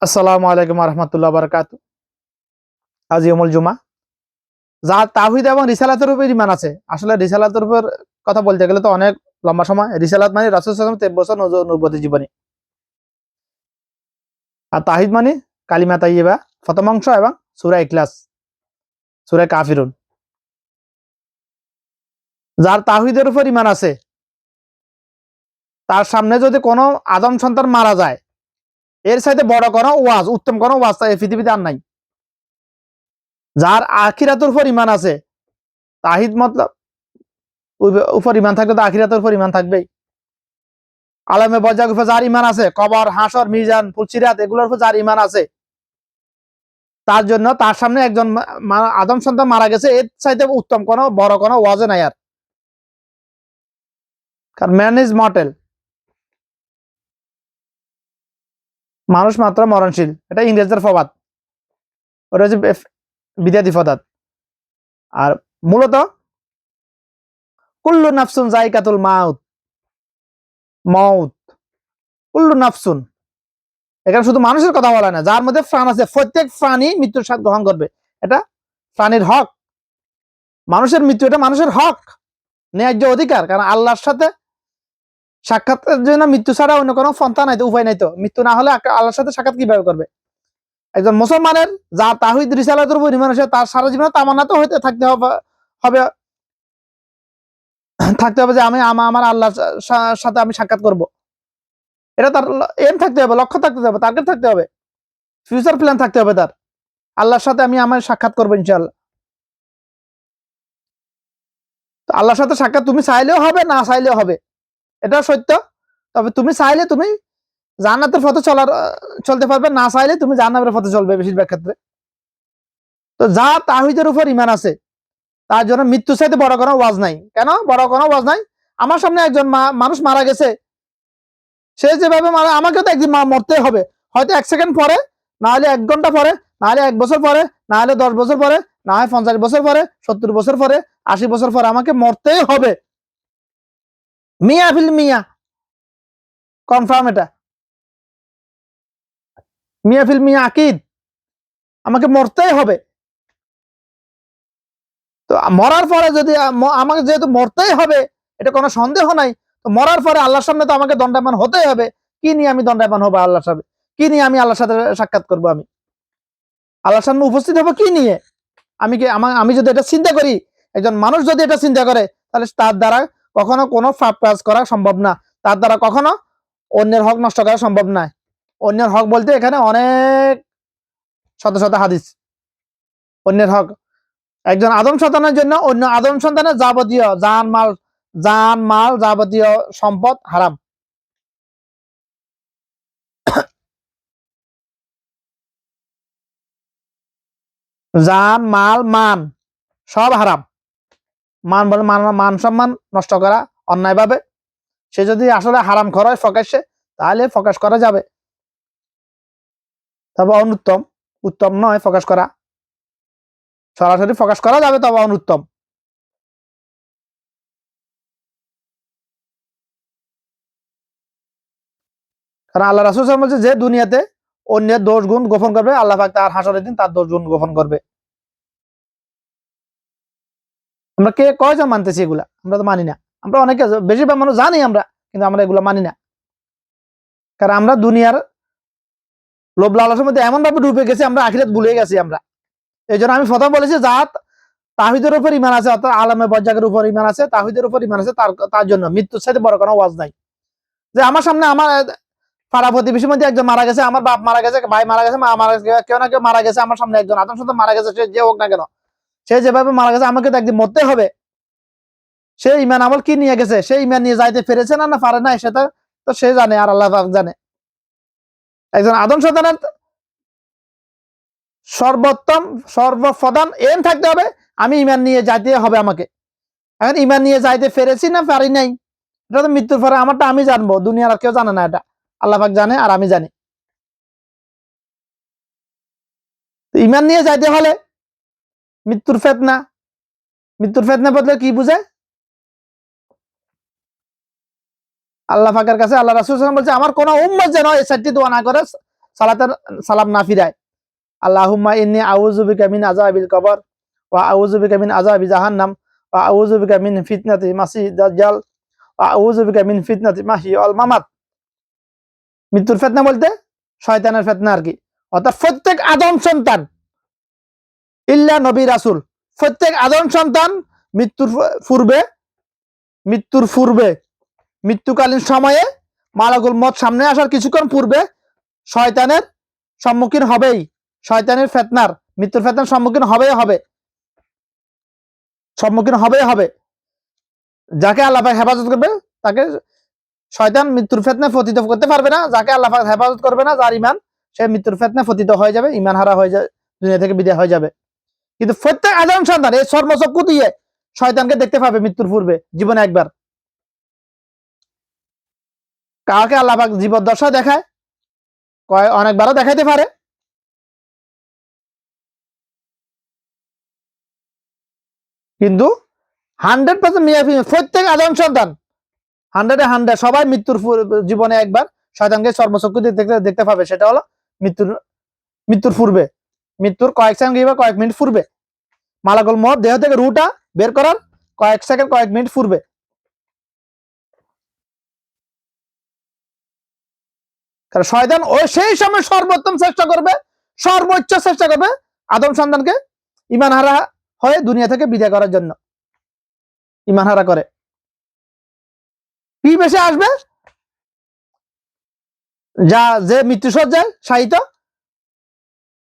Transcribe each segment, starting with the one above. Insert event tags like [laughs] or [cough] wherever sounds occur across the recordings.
আসসালামু আলাইকুম রহমতুল্লাহ বারকাত। আজ ইয়মুল জুমা। যা তাহিদ এবং রিসালাতের উপর ইমান আছে। আসলে রিসালাতের উপর কথা বলতে গেলে তো অনেক লম্বা সময়। রিসালাত মানে রাসুল সাল্লাম তের বছর নজ- নবুয়তি জীবনী। আর তাহিদ মানে কালিমা তাইয়িবা প্রথম অংশ এবং সুরা ইখলাস, সুরা কাফিরুন। যার তাহিদের উপর ইমান আছে, তার সামনে যদি কোনো আদম সন্তান মারা যায় এর সাথে বড় কোনো ওয়াজ, উত্তম কোনো ওয়াজ এই পৃথিবীতে আর নাই। যার আখিরাতের উপর ইমান আছে, তাহিদ মতলব উপর ইমান থাকবে তো আখিরাতের উপর ইমান থাকবেই। আলমে বজাগ উপর যার ইমান আছে, কবর, হাসর, মিজান, ফুলসিরাত, এগুলোর উপর যার ইমান আছে, তার জন্য তার সামনে একজন আদম সন্তান মারা গেছে, এর চাইতে উত্তম কোনো বড় কোনো ওয়াজে নাই আর। কারণ ম্যান ইজ মর্টেল মানুষ মাত্র মরণশীল। এটা ইংরেজদের ফবাদ। ওটা হচ্ছে বিদ্যাদি ফদাত। আর মূলত, কুল্লু নাফসুন জাইকাতুল মাউত। মউত। কুল্লু নাফসুন। এখানে শুধু মানুষের কথা বলা না, যার মধ্যে প্রাণ আছে। প্রত্যেক প্রাণী মৃত্যুর স্বাদ গ্রহণ করবে। এটা প্রাণীর হক। মানুষের মৃত্যু, এটা মানুষের হক। ন্যায্য অধিকার। কারণ আল্লাহর সাথে সাক্ষাতের জন্য মৃত্যু ছাড়া অন্য কোনো পন্থা নাই, তো উপায় নাই তো। মৃত্যু না হলে আল্লাহর সাথে সাক্ষাৎ কীভাবে করবে? একজন মুসলমানের যা তাহিদ রিসালাতের উপর ইমান তার সারা জীবনে তামান্না তো হইতে থাকতে হবে থাকতে হবে যে আমি আমা- আমার আল্লাহর সাথে আমি সাক্ষাৎ করব। এটা তার এম থাকতে হবে, লক্ষ্য থাকতে হবে টার্গেট থাকতে হবে। ফিউচার প্ল্যান থাকতে হবে তার। আল্লাহর সাথে আমি আমার সাক্ষাৎ করব ইনশাআল্লাহ। তো আল্লাহর সাথে সাক্ষাৎ তুমি চাইলেও হবে, না চাইলেও হবে। এটা সত্য। তবে তুমি চাইলে তুমি জান্নাতের পথে চলার চলতে পারবে, না চাইলে তুমি জান্নাতের পথে চলবে বেশিরভাগ ক্ষেত্রে। তো যা তাহিদের উপর ইমান আছে, তার জন্য মৃত্যু চাইতে বড় কোনো ওয়াজ নাই। কেন? বড় কোনো ওয়াজ নাই। আমার সামনে একজন মানুষ মারা গেছে। সে যেভাবে মারা, আমাকেও তো একদিন মরতে হবে। হয়তো এক সেকেন্ড পরে, না হলে এক ঘণ্টা পরে, না হলে এক বছর পরে, না হলে দশ বছর পরে, না হয় পঞ্চাশ বছর পরে, সত্তর বছর পরে, আশি বছর পরে আমাকে মরতেই হবে। মিয়া ফিল মিয়া। কনফার্ম এটা। মিয়া ফিল মিয়া আকিদ। আমাকে মরতেই হবে। তো মরার পরে যদি আমাকে যেহেতু মরতেই হবে, এটা কোনো সন্দেহ নাই, তো মরার পরে আল্লাহর সামনে তো আমাকে দণ্ডায়মান হতেই হবে। কি নিয়ে আমি দণ্ডায়মান হব আল্লাহর সাথে কি নিয়ে আমি আল্লাহর সাথে সাক্ষাৎ করব আমি? আল্লাহর সামনে উপস্থিত হব কি নিয়ে? আমি কি আমা- যদি এটা চিন্তা করি, একজন মানুষ যদি এটা চিন্তা করে, তাহলে তার দ্বারা কখনো কোনো পাপ কাজ করা সম্ভব না। তার দ্বারা কখনো অন্যের হক নষ্ট করা সম্ভব নয়। অন্যের হক বলতে এখানে অনেক শত শত হাদিস। অন্যের হক। একজন আদম সন্তানের জন্য অন্য আদম সন্তানের যাবতীয় জান, মাল জান, মাল যাবতীয় সম্পদ হারাম। [coughs] জান, মাল, মান সব হারাম। মান বলে মান মান সম্মান নষ্ট করা অন্যায়ভাবে। সে যদি আসলে হারাম খরচ প্রকাশ্যে তাহলে প্রকাশ করা যাবে। তবে অনুত্তম, উত্তম নয় প্রকাশ করা। সরাসরি প্রকাশ করা যাবে, তবে অনুত্তম। কারণ আল্লাহ রাসুল বলছে, যে দুনিয়াতে অন্যের দোষ গুণ গোপন করবে, আল্লাহ পাক তার হাসরের দিন তার দোষ গুণ গোপন করবে। আমরা কে কয়জন মানতেছি এগুলা? আমরা তো মানি না। আমরা অনেকে বেশিরভাগ মানুষ জানি আমরা, কিন্তু আমরা এগুলা মানি না। কারণ আমরা দুনিয়ার লোভ লালসের মধ্যে এমন ভাবে ডুবে গেছি, আমরা আখিরাত ভুলে গেছি আমরা। এই আমি প্রথম বলেছি, জাত তাহিদের উপর ইমান আছে, অর্থাৎ আলমে বজ্জাকের উপর ইমান আছে, তাহিদের উপর ইমান আছে, তার তার জন্য মৃত্যুর সাথে বড় কোনো ওয়াজ নাই। যে আমার সামনে আমার পাড়া প্রতিবেশীর মধ্যে একজন মারা গেছে, আমার বাপ মারা গেছে, ভাই মারা গেছে, মা মারা গেছে, কেউ না কেউ মারা গেছে, আমার সামনে একজন সন্তান মারা গেছে, সে যে হোক না কেন। সে যেভাবে মারা গেছে, আমাকে তো একদিন মরতে হবে। সে ইমান আমল কি নিয়ে গেছে? সে ইমান নিয়ে যাইতে পেরেছে না না পারে না সেটা তো সে জানে আর আল্লাহ জানে। একজন আদম সন্তানের সর্বোত্তম, সর্বপ্রধান এম থাকতে হবে, আমি ইমান নিয়ে যাইতে হবে আমাকে। এখন ইমান নিয়ে যাইতে পেরেছি না পারি নাই? এটা তো মৃত্যুর পরে আমারটা আমি জানব, দুনিয়ার আর কেউ জানে না এটা। আল্লাহ পাক জানে আর আমি জানি। ইমান নিয়ে যাইতে হলে মৃত্যুর ফেতনা। মৃত্যুর ফেতনা বদলে কি বুঝে আল্লাহ পাকের কাছে আল্লাহ রাসুল বলছে, আমার কোন উম্মত যেন এই চারটি দোয়া না করে, সালাতের, সালাম না ফিরায়। আল্লাহুম্মা ইন্নি আউযু বিকা মিন আযাবিল কবর ওয়া আউযু বিকা মিন আযাবি জাহান্নাম ওয়া আউযু বিকা মিন ফিতনাতি মাসিহ দাজ্জাল ওয়া আউযু বিকা মিন ফিতনাতি মাহি ওয়াল মামাত। মৃত্যুর ফিতনা বলতে শয়তানের ফিতনা আর কি। অর্থাৎ প্রত্যেক আদম সন্তান ইল্লা নবী রাসুল। প্রত্যেক আদম সন্তান মৃত্যুর পূর্বে মৃত্যুর পূর্বে, মৃত্যুকালীন সময়ে মালাকুল মত সামনে আসার কিছুক্ষণ পূর্বে শয়তানের সম্মুখীন হবেই। শয়তানের ফেতনার, মৃত্যুর ফেতনার সম্মুখীন হবেই হবে। সম্মুখীন হবেই হবে। যাকে আল্লাহ হেফাজত করবে, তাকে শয়তান মৃত্যুর ফেতনায় পতিত করতে পারবে না। যাকে আল্লাহ হেফাজত করবে না, যার ইমান সে মৃত্যুর ফেতনে পতিত হয়ে যাবে ইমান হারা হয়ে যাবে দুনিয়া থেকে বিদায় হয়ে যাবে। কিন্তু প্রত্যেক আদম সন্তান এই সর্বচক্ষু দিয়ে শয়তানকে দেখতে পাবে মৃত্যুর পূর্বে, জীবনে একবার। কাউকে আল্লাহ পাক জীবদ্দশা দেখায়, কয় অনেকবারও দেখাইতে পারে। কিন্তু হান্ড্রেড পার্সেন্ট মিয়াফি প্রত্যেক আদম সন্তান হান্ড্রেডে হান্ড্রেড, সবাই মৃত্যুর জীবনে একবার শয়তানকে সর্বচক্ষু দিয়ে দেখতে দেখতে পাবে, সেটা হলো মৃত্যুর মৃত্যুর পূর্বে। মৃত্যুর কয়েক সেকেন্ড কিংবা কয়েক মিনিট পূর্বে মালাকুল মত দেহ থেকে রুটা বের করার কয়েক সেকেন্ড কয়েক মিনিট পূর্বে কারণ শয়তান ও সেই সময় সর্বোত্তম চেষ্টা করবে, সর্বোচ্চ চেষ্টা করবে আদম সন্তানকে ইমান হারা হয়ে দুনিয়া থেকে বিদায় করার জন্য। ইমান হারা করে। কি বেশি আসবে? যা যে মৃত্যুসজ্জায় শায়িত,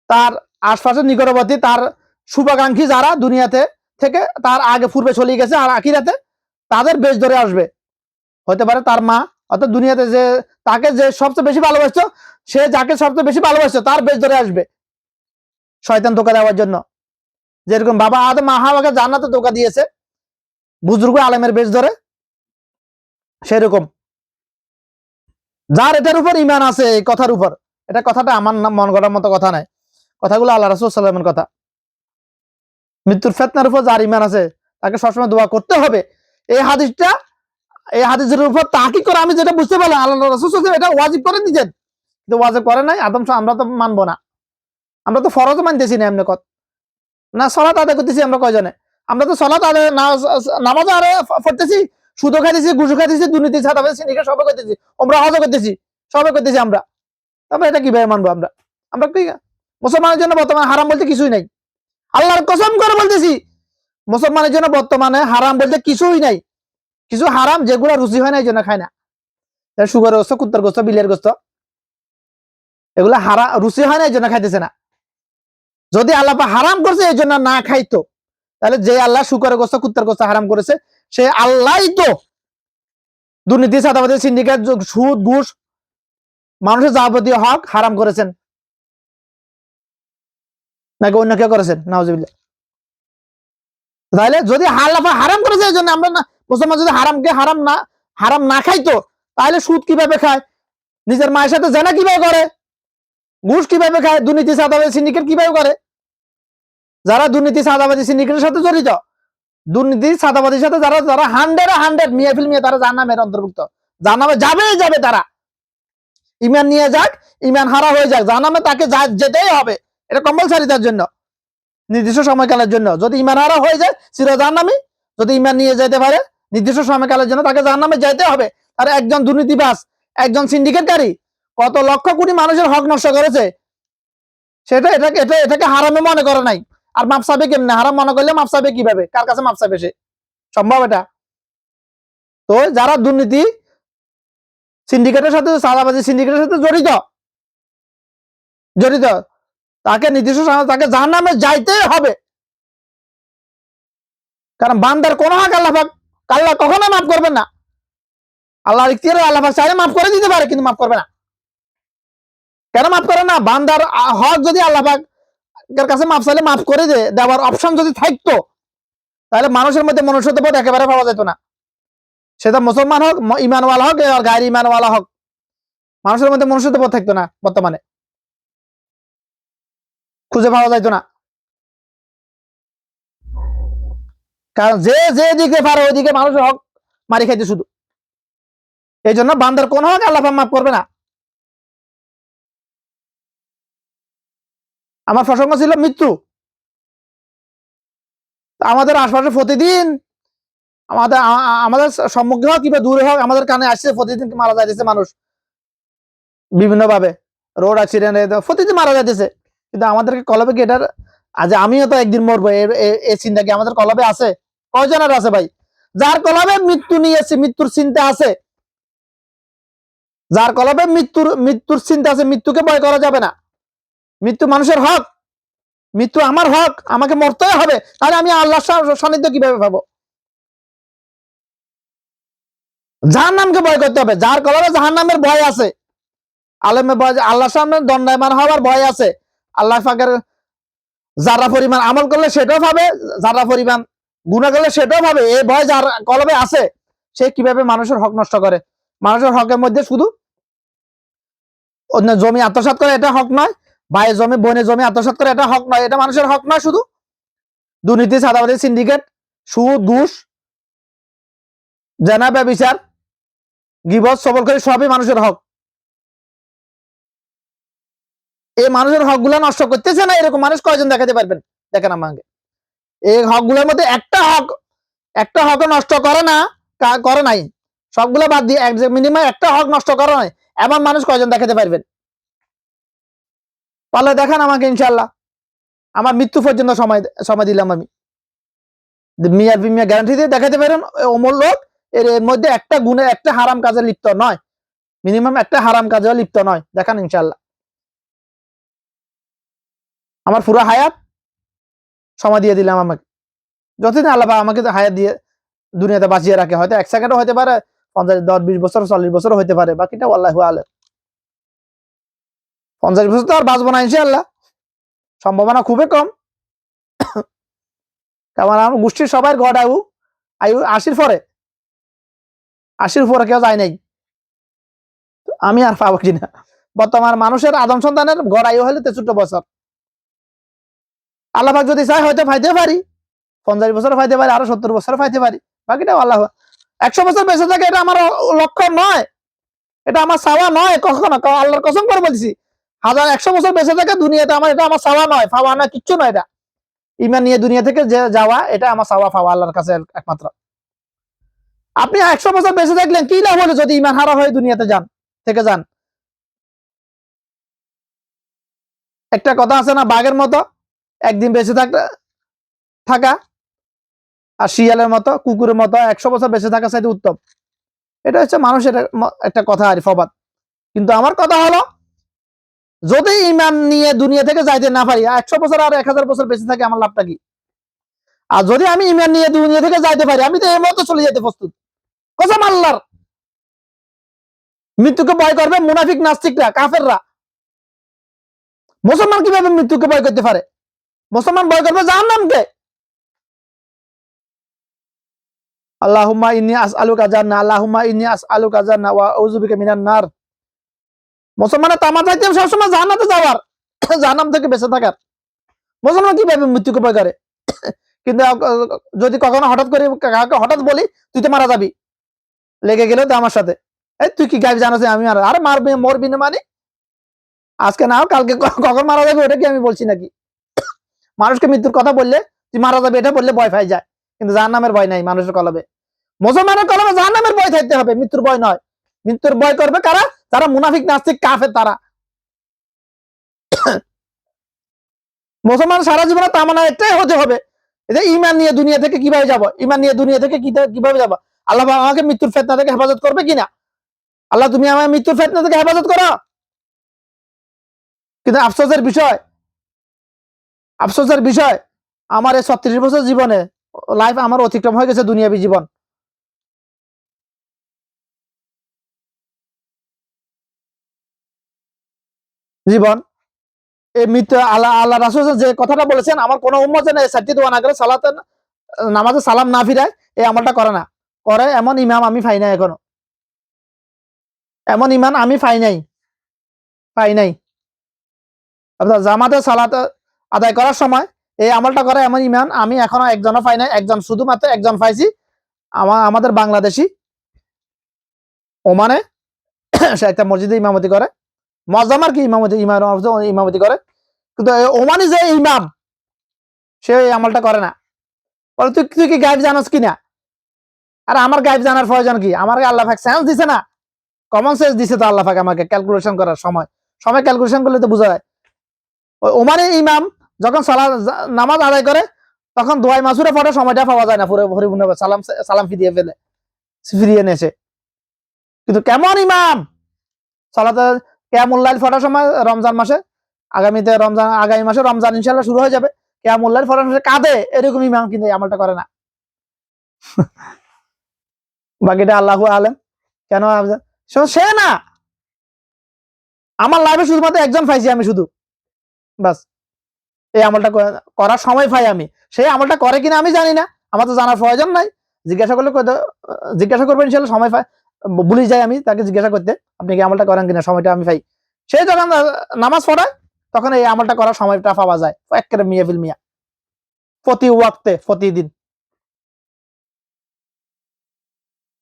তার আশপাশের নিকটবর্তী তার শুভাকাঙ্ক্ষী যারা দুনিয়াতে থেকে তার আগে পূর্বে চলে গেছে আর আখিরাতে তাদের বেশ ধরে আসবে। হতে পারে তার মা অর্থাৎ দুনিয়াতে যে তাকে যে সবচেয়ে বেশি ভালোবাসতো, সে যাকে সবচেয়ে বেশি ভালোবাসতো, তার বেশ ধরে আসবে শয়তান ধোকা দেওয়ার জন্য। যেরকম বাবা আদম, হাওয়াকে জান্নাতে ধোকা দিয়েছে, বুজুর্গ আলেমের বেশ ধরে, সেরকম। যার এটার উপর ইমান আছে, এই কথার উপর। এটা কথাটা আমার মন গড়ার মতো কথা নাই। কথাগুলো আল্লাহ রাসুল সাল্লামের কথা। মৃত্যুর ফেতনার উপর যার ইমান আছে, তাকে সবসময় দোয়া করতে হবে। এই হাদিসটা, এই হাদিসের উপর তাকি করে আমি যেটা বুঝতে পারলাম, আল্লাহ রাসুল সাল্লাম এটা ওয়াজিব করে দিতেন কিন্তু ওয়াজিব করে নাই, আদম আমরা তো মানবো না। আমরা তো ফরজও মানতেছি না এমনি কত। না, সলাত আদায় করতেছি আমরা কয়জনে? আমরা তো সলাত আদায় নামাজ আরে পড়তেছি সুদো খাইতেছি গুজু খাইতেছি, দুর্নীতি ছাড়া সিনিকা সবাই করতেছি আমরা হজ করতেছি, সবাই করতেছি আমরা। তারপরে এটা কীভাবে মানবো আমরা? আমরা কি মুসলমানের জন্য বর্তমানে হারাম বলতে কিছুই নাই। আল্লাহর কসম করে বলতেছি, মুসলমানের জন্য বর্তমানে হারাম বলতে কিছুই নাই। কিছু হারাম যেগুলো রুচি হয় না, এই জন্য খায় না। সুগার গোস্ত, কুত্তার গোস্ত, বিলের গোস্ত, এগুলো হারা, রুচি হয় না, এই জন্য খাইতেছে না। যদি আল্লাহ হারাম করছে, এই জন্য না খাইতো, তাহলে যে আল্লাহ শুকরের গোস্ত, কুত্তার গোস্ত হারাম করেছে, সে আল্লাহই তো দুর্নীতি, সাদাবাদী, সিন্ডিকেট, সুদ, ঘুষ, মানুষের যাবতীয় হক হারাম করেছেন। নাকি অন্য কেউ করেছেন? নাওজিবিল্লাহ তাহলে যদি আল্লাহ হারাম করেছে, এই জন্য আমরা না মুসলমান যদি হারামকে হারাম না হারাম না খাইতো, তাহলে সুদ কীভাবে খায়? নিজের মায়ের সাথে জেনা কীভাবে করে? ঘুষ কীভাবে খায়? দুর্নীতি সাদাবাদী সিন্ডিকেট কীভাবে করে? যারা দুর্নীতি সাদাবাদী সিন্ডিকেটের সাথে জড়িত, দুর্নীতি সাদাবাদীর সাথে যারা যারা হান্ড্রেড হান্ড্রেড মিয়া ফিল মিয়া, তারা জানামের অন্তর্ভুক্ত। জানামে যাবে যাবে তারা। ইমান নিয়ে যাক ইমান হারা হয়ে যাক জানামে তাকে যেতেই হবে। এটা কম্পালসারি তার জন্য, নির্দিষ্ট সময়কালের জন্য। যদি ইমান হারা হয়ে যায় সিরা জাহান্নামি যদি ইমান নিয়ে যেতে পারে, নির্দিষ্ট সময়কালের জন্য তাকে জাহান্নামে যেতে হবে। আর একজন দুর্নীতিবাস একজন সিন্ডিকেটকারী, কত লক্ষ কোটি মানুষের হক নষ্ট করেছে, সেটা এটাকে, এটা, এটাকে হারামে মনে করে নাই। আর মাপ চাবে কেমনে? হারাম মনে করলে মাপ চাবে কীভাবে? কার কাছে মাপ চাবে সে? সম্ভব এটা? তো যারা দুর্নীতি সিন্ডিকেটের সাথে সাদাবাজি সিন্ডিকেটের সাথে জড়িত জড়িত তাকে নির্দিষ্ট তাকে জাহান নামে যাইতেই হবে। কারণ বান্দার কোন হক আল্লাহ পাক, আল্লাহ কখনো মাফ করবেন না। আল্লাহর ইখতিয়ারে আল্লাহ চাইলে মাফ করে দিতে পারে, কিন্তু মাফ করবে না। কেন মাফ করে না? বান্দার হক যদি আল্লাহ এর কাছে মাফ চাইলে মাফ করে দে, দেওয়ার অপশন যদি থাকতো, তাহলে মানুষের মধ্যে মনুষ্যত্ববোধ একেবারে পাওয়া যেত না। সেটা মুসলমান হোক ইমানওয়ালা হোক গায়ের ইমানওয়ালা হোক। মানুষের মধ্যে মনুষ্যত্ববোধ থাকতো না বর্তমানে। খুঁজে পাওয়া যাইতো না। কারণ যে যে দিকে পারে ওইদিকে মানুষের হক মারি খাইতে শুধু। এই জন্য বান্দার কোন হক আল্লাহ মাফ করবে না। আমার প্রসঙ্গ ছিল মৃত্যু। আমাদের আশপাশে প্রতিদিন আমাদের আমাদের সম্মুখে হোক কিংবা দূরে হোক আমাদের কানে আসছে, প্রতিদিন মারা যাইতেছে মানুষ। বিভিন্ন ভাবে রোড অ্যাক্সিডেন্ট প্রতিদিন মারা যাইতেছে। কিন্তু আমাদেরকে কলবে কি এটার? আজ আমিও তো একদিন মরবো এই চিন্তা কি আমাদের কলবে আছে। কয়জনের আছে ভাই? যার কলবে মৃত্যু নিয়েছে মৃত্যুর চিন্তা আছে। যার কলবে মৃত্যুর মৃত্যুর চিন্তা আছে। মৃত্যুকে ভয় করা যাবে না। মৃত্যু মানুষের হক। মৃত্যু আমার হক। আমাকে মরতেই হবে। তাহলে আমি আল্লাহ সান্নিধ্য কীভাবে পাবো? যার নামকে ভয় করতে হবে। যার কলবে জাহান নামের ভয় আছে। আলমে ভয় আল্লাহ সামনে দণ্ডায়মান হওয়ার ভয় আছে। আল্লাহ ফাঁকের যারা পরিমাণ আমল করলে সেটাও পাবে যারা পরিমাণ গুণা করলে সেটাও পাবে এই ভয় যার কলবে আছে, সে কীভাবে মানুষের হক নষ্ট করে? মানুষের হকের মধ্যে শুধু অন্য জমি আত্মসাৎ করে এটা হক নয়, ভাইয়ের জমি, বোনের জমি আত্মসাৎ করে এটা হক নয়, এটা মানুষের হক নয় শুধু। দুর্নীতি সাদাবাদী সিন্ডিকেট সুদ, ঘুষ, জেনা, ব্যবিচার, গিবত, সবল করে সবই মানুষের হক। এই মানুষের হকগুলা নষ্ট করতেছে না, এরকম মানুষ কয়জন দেখাতে পারবেন? দেখেন আমাকে এই হকগুলোর মধ্যে একটা হক একটা হক নষ্ট করে না করে নাই। সবগুলো বাদ দিয়ে মিনিমাম একটা হক নষ্ট করে নাই এমন মানুষ কয়জন দেখাতে পারবেন? পারলে দেখান আমাকে ইনশাল্লাহ আমার মৃত্যু পর্যন্ত সময় সময় দিলাম আমি। মিয়া মিয়া গ্যারান্টি দিয়ে দেখাতে পারেন অমর লোক, এর এর মধ্যে একটা গুণে একটা হারাম কাজে লিপ্ত নয়। মিনিমাম একটা হারাম কাজেও লিপ্ত নয়। দেখান ইনশাল্লাহ আমার পুরো হায়াত সময় দিয়ে দিলাম আমাকে। যতদিন আল্লাহ আমাকে তো হায়াত দিয়ে দুনিয়াতে বাঁচিয়ে রাখে, হয়তো এক সেকেন্ডও হতে পারে, পঞ্চাশ, দশ, বিশ বছর, চল্লিশ বছর হতে পারে, বাকিটা আল্লাহ আলে পঞ্চাশ বছর তো আর বাঁচবো না ইনশাল্লাহ সম্ভাবনা খুবই কম। কারণ আমার গোষ্ঠীর সবাই ঘর আয়ু আয়ু আশির পরে। আশির পরে কেউ যায় নাই। আমি আর পাবো কিনা? বর্তমান মানুষের আদম সন্তানের ঘর আয়ু হলে তেষট্টি বছর। আল্লাহ পাক যদি চাই হয়তো ফাইতে পারি। পঞ্চাশ বছর ফাইতে পারি, আরও সত্তর বছর ফাইতে পারি। বাকিটাও আল্লাহ একশো বছর বেঁচে থাকে, এটা আমার লক্ষ্য নয়। এটা আমার চাওয়া নয় কখনো। আল্লাহর কসম করে বলছি হাজার একশো বছর বেঁচে থাকে দুনিয়াতে, আমার এটা আমার চাওয়া নয় পাওয়া নয় কিচ্ছু নয় এটা। ইমান নিয়ে দুনিয়া থেকে যে যাওয়া, এটা আমার চাওয়া পাওয়া আল্লাহর কাছে এক- একমাত্র। আপনি একশো বছর বেঁচে থাকলেন, কি লাভ হলো যদি ইমান হারা হয়ে দুনিয়াতে যান, থেকে যান? একটা কথা আছে না, বাঘের মতো? একদিন বেঁচে থাকা থাকা। আর শিয়ালের মতো, কুকুরের মতো একশো বছর বেঁচে থাকা চাইতে উত্তম। এটা হচ্ছে মানুষের একটা কথা আর ফবাদ। কিন্তু আমার কথা হলো, যদি ইমান নিয়ে দুনিয়া থেকে যাইতে না পারি, একশো বছর আর এক হাজার বছর বেঁচে থাকে, আমার লাভটা কি? আর যদি আমি ইমান নিয়ে দুনিয়া থেকে যাইতে পারি, আমি তো এই মতো চলে যেতে প্রস্তুত। কসম আল্লাহর। মৃত্যুকে ভয় করবে মুনাফিক নাস্তিকরা, কাফেররা। মুসলমান কীভাবে মৃত্যুকে ভয় করতে পারে? মুসলমান ভয় করবে জাহান নামকে আল্লাহুম্মা ইন্নি আসআলুকা জান্নাহ ওয়া নার। মুসলমানের তামা সবসময় জান্নাতে যাওয়ার। জাহান্নাম থেকে বেঁচে থাকার। মুসলমান কীভাবে মৃত্যুকে ভয় করে? কিন্তু যদি কখনো হঠাৎ করে কাউকে হঠাৎ বলি, তুই তো মারা যাবি। লেগে গেলেও তো আমার সাথে। এই তুই কি গাইব জানাস, আমি আর, আরে মারবি, মরবি না মানে? আজকে নাও কালকে কখন মারা যাবে, ওটা কি আমি বলছি নাকি? মানুষকে মৃত্যুর কথা বললে, তুই মারা যাবে, এটা বললে ভয় পাই যায়। কিন্তু জাহান নামের ভয় নাই মানুষের কলবে। মুসলমানের কলবে জাহান নামের ভয় থাকতে হবে, মৃত্যুর ভয় নয়। মৃত্যুর ভয় করবে কারা? যারা মুনাফিক, নাস্তিক, কাফের তারা। মুসলমান সারা জীবনে তামানা একটাই হতে হবে এটা ইমান নিয়ে দুনিয়া থেকে কীভাবে যাব? ইমান নিয়ে দুনিয়া থেকে কীভাবে যাব? আল্লাহ আমাকে মৃত্যুর ফেতনা থেকে হেফাজত করবে কিনা? আল্লাহ, তুমি আমার মৃত্যুর ফেতনা থেকে হেফাজত করো। কিন্তু আফসোসের বিষয় আফসোসের বিষয়, আমার এই ছত্রিশ বছর জীবনে লাইফ আমার অতিক্রম হয়ে গেছে দুনিয়াবী জীবন। জীবন, এই মৃত্যু, আল্লাহ আল্লাহ রাসুল যে কথাটা বলেছেন, আমার কোনো উম্মত যেন এই চারটি দোয়া না করে সালাতে, নামাজে সালাম না ফিরায়, এই আমলটা করে না। করে এমন ইমাম আমি পাই নাই এখনও। এমন ইমান আমি পাই নাই। পাই নাই। জামাতে সালাত আদায় করার সময় এই আমলটা করে এমন ইমান, আমি এখনও একজনও পাই নাই, একজন শুধুমাত্র একজন পাইছি আমার আমাদের বাংলাদেশি ওমানে, [coughs] সে একটা মসজিদে ইমামতি করে, মজামার কি ইমামতি, ইমাম, ইমামতি করে, কিন্তু ওমানি যে ইমাম, সে এই আমলটা করে না। বলে, তুই তুই কি গাইব জানাস কিনা আর, আমার গাইব জানার প্রয়োজন কি? আমার আল্লাহ পাক সেন্স দিছে না। কমন সেন্স দিছে তো আল্লাহ আমাকে ক্যালকুলেশন করার সময়। সময় ক্যালকুলেশন করলে তো বোঝা যায়। ওমানি ইমাম যখন সালা নামাজ আদায় করে, তখন দোয়াই মাসুরে পরে সময়টা পাওয়া যায় না, পুরো সালাম সালাম ফিরিয়ে ফেলে, ফিরিয়ে নেছে কিন্তু কেমন ইমাম? সালাতে কেয়ামুল্লাইল ফটার সময় রমজান মাসে, আগামীতে রমজান, আগামী মাসে রমজান ইনশাল্লাহ শুরু হয়ে যাবে। কেয়ামুল্লাইল ফটার মাসে কাঁদে, এরকম ইমাম কিন্তু আমলটা করে না। [laughs] বাকিটা আল্লাহু আলেম। কেন সে না। আমার লাইফে শুধুমাত্র একজন পাইছি আমি শুধু। বাস। এই আমলটা করার সময় পাই আমি। সেই আমলটা করে কিনা আমি জানি না। আমার তো জানার প্রয়োজন নাই। জিজ্ঞাসা করলে জিজ্ঞাসা করবেন, ইনশাল্লাহ সময় পাই। ভুলে যাই আমি, তাকে জিজ্ঞাসা করতে, আপনি কি আমলটা করেন কিনা, সময়টা আমি পাই। সে যখন নামাজ পড়ায় তখন এই আমলটা করার সময়টা পাওয়া যায়। একেবারে মিয়া ফিল মিয়া। প্রতি ওয়াক্তে, প্রতিদিন।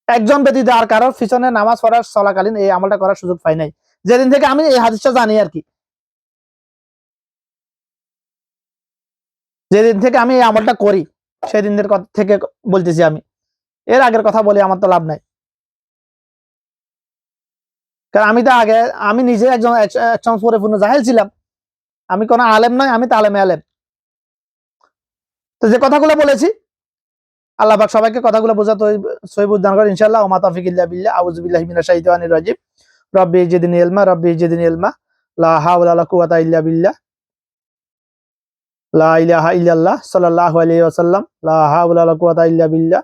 একজন ব্যতীত আর কারোর পিছনে নামাজ পড়ার চলাকালীন এই আমলটা করার সুযোগ পাই নাই। যেদিন থেকে আমি এই হাদিসটা জানি আর কি। যেদিন থেকে আমি এই আমলটা করি সেদিন থেকে বলতেছি আমি। এর আগের কথা বলে আমার তো লাভ নাই। কারণ আমি তো আগে, আমি নিজে একজন এক- একজন পরিপূর্ণ জাহেল ছিলাম। আমি কোনো আলেম নয় আমি তালেমে আলেম তো যে কথাগুলো বলেছি, আল্লাহ পাক সবাইকে কথাগুলো বোঝাতে সহিব উদ্যান করে ইনশাআল্লাহ। ওমা তৌফিক ইল্লা বিল্লাহ, আউযু বিল্লাহি মিনাশ শাইতানির রাজিম। রব্বি জিদনি ইলমা, রব্বি জিদনি ইলমা, লা হাওলা ওয়ালা কুওয়াতা ইল্লা বিল্লাহ। লা ইলাহা ইল্লাল্লাহ সাল্লাল্লাহু আলাইহি ওয়াসাল্লাম লা হাওলা ওয়ালা কুওয়াতা ইল্লা বিল্লাহ